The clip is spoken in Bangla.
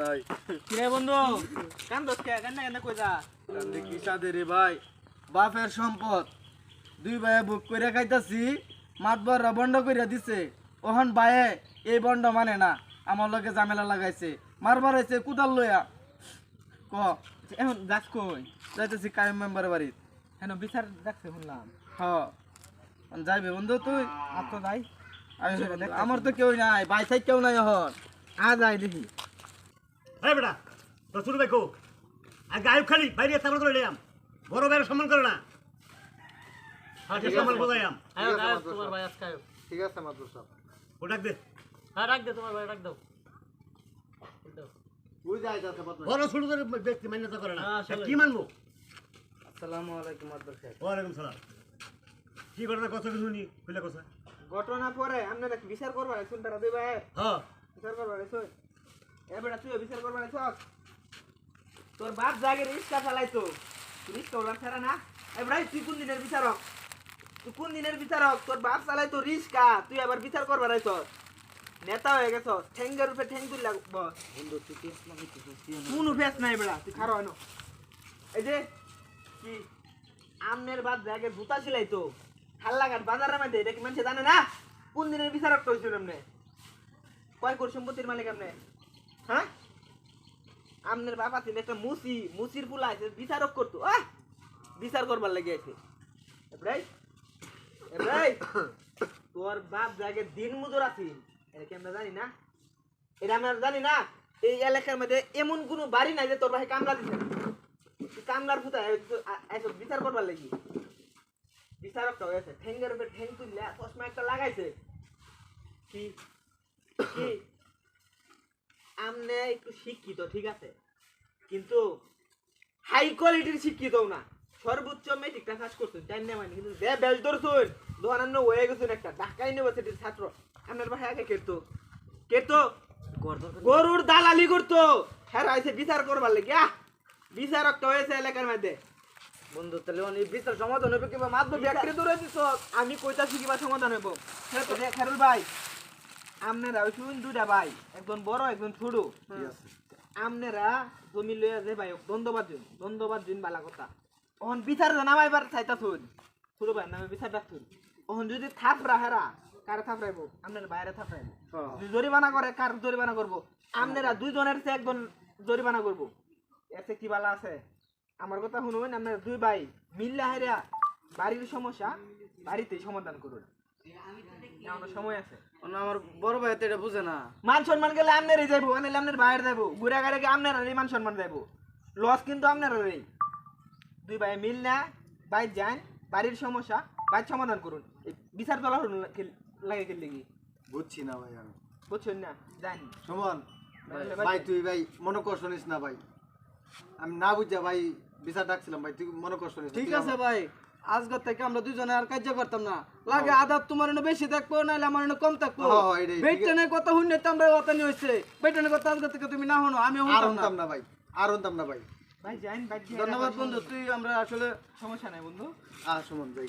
নাই। কিরে বন্ধু? কান দোষ কে কান্না কান্না কই যা কান্দে কি সাদে রে ভাই? বাপের সম্পদ। দুই ভাইয়ে বুক খাইতাছি মাতবররা দিছে। ওহন ভাইয়ে এই মানে না আমার লগে ঝামেলা লাগাইছে। মারবার হয়েছে কুদাল লইয়া। ক এখন যাস কই যাইতেছি কায়েম বাড়ি হেন বিচার দেখছে শুনলাম। হ। যাইবে বন্ধু তুই। যাই। আমি- আমার তো কেউ নাই ভাই সাই কেউ নাই এখন আ যাই দেখি। এই বেটা তো শুরু দেখো আর গায়ব খালি বাইরে সামনে করে নিলাম বড় ভাইয়ের সম্মান করো না। হ্যাঁ ঠিক সম্মান বোঝাইলাম তোমার ভাই আজকে ঠিক আছে মাত্র সব ও ডাক দে। হ্যাঁ রাখ দে তোমার ভাই রাখ দাও। বড় ছোট ব্যক্তি মান্যতা করে না। হ্যাঁ, কি মানবো? আসসালামু আলাইকুম মাতবর সাহেব ওয়ালাইকুম সালাম। কি ঘটনা কথা কিছু নি খুলে কথা ঘটনা পরে আমরা নাকি বিচার করবা শুন তারা দুই ভাই হ্যাঁ। বিচার করবা শুন তুই বিচার করবা রে তোর বাপ জাগে ছাড়া না। তুই কোন দিনের বিচারক? তুই কোন দিনের বিচারক? তোর বাপ চালাইতো রিস্কা তুই আবার বিচার করবা রে তোর নেতা হয়ে গেছ ঠেঙ্গের উপরে ঠেং তুই লাগব বন্ধু তুই কেস লাগাইতেছিস কি ফেস নাই বেড়া তুই খারো হইনো। এই যে কি? আমনের বাদ জাগে জুতা ছিলাইতো হাল্লাঘাট বাজারের মধ্যে এটা কি মানুষ জানে না? কোন দিনের বিচারক তো হইছিল এমনি? কয় কোটি সম্পত্তির মালিক আপনি? হ্যাঁ? আমনের বাবা ছিল একটা মুসি, মুসির পুলা আছে, বিচারক করতো। আহ! বিচার করবার লাগে আছে। এবারে তোর বাপ জাগে দিন মজুর আছি, এটা কি আমরা জানি না? এটা আমরা জানি না। এই এলাকার মধ্যে এমন কোনো বাড়ি নাই যে তোর ভাই কামলা দিছে। কামলার পুতা এসব বিচার করবার লাগি। বিচারকটা হয়েছে ঠেঙ্গের উপরে ঠেং তুললে, চশমা একটা লাগাইছে। কি? কি? আমনে একটু শিক্ষিত ঠিক আছে? কিন্তু হাই কোয়ালিটির শিক্ষিত না। সর্বোচ্চ মেট্রিকটা পাস করছেন জানি না মানে কিন্তু যে বেল ধরছুন দোকানান্ন হয়ে গেছেন একটা ঢাকা ইউনিভার্সিটির ছাত্র। আপনার ভাই আগে কেটতো কেটতো গরুর দালালি করতো। হ্যাঁ আইসে বিচার করবার লাগে আহ! বিচারক তো হয়েছে এলাকার মধ্যে। বন্ধু তাহলে অনেক বিচার সমাধান হবে কিংবা দিছ? আমি কইতাছি কিবা সমাধান হইব। খেরুল ভাই আপনারা শুন দুটা ভাই একজন বড় একজন ছোট। আপনারা জমি লইয়া যে ভাই দ্বন্দ্ববাদ দিন দ্বন্দ্ববাদ দিন বালা কথা। ওহন বিচার নামাইবার চাইতা শুন ছোট ভাই নামে বিচার ডাকছুন ওহন যদি থাপরা হেরা কারে থাপরাইবো আপনার বাইরে থাপরাইবো যদি জরিমানা করে কার জরিমানা করব? আপনারা দুইজনের চেয়ে একজন জরিমানা করব। এতে কি বালা আছে? আমার কথা শুনুন আপনারা দুই ভাই মিললে হাইরা বাড়ির সমস্যা বাড়িতেই সমাধান করুন। সময় আছে। মানে আমার বড় ভাই তো এটা বুঝে না। মান সম্মান গেলে আপনারই যাইবো আনিলে আপনার বাইরে যাইবো। ঘুরে গাড়ি গিয়ে আপনার মান সম্মান যাইবো লস কিন্তু আপনার দুই ভাই মিল না বাইর যান বাড়ির সমস্যা বাইর সমাধান করুন। বিচার তোলা লাগে গেলে কি বুঝছি না ভাই আমি। বুঝছেন না? জানি সুমন ভাই- ভাই তুই ভাই মনে কষ্ট নিস না ভাই। আমি না বুঝা ভাই বিচার ডাকছিলাম ভাই তুই মনে কষ্ট নিস ঠিক আছে ভাই। আজকের থেকে আমরা দুজনে আর কাজ করতাম না। লাগে আদার তোমার এনে বেশি থাকব নাহলে আমার এনে কম থাকব। হ্যাঁ, হ্যাঁ। বেটনের কথা শুনে তো আমরা অতানি হয়েছে বেটনের কথা আজগর থেকে তুমি না হনো আমি আর হতাম না। না ভাই আর হতাম না ভাই। ভাই ধন্যবাদ বন্ধু তুই আমরা আসলে সমস্যা নাই বন্ধু। আ সুমন গে।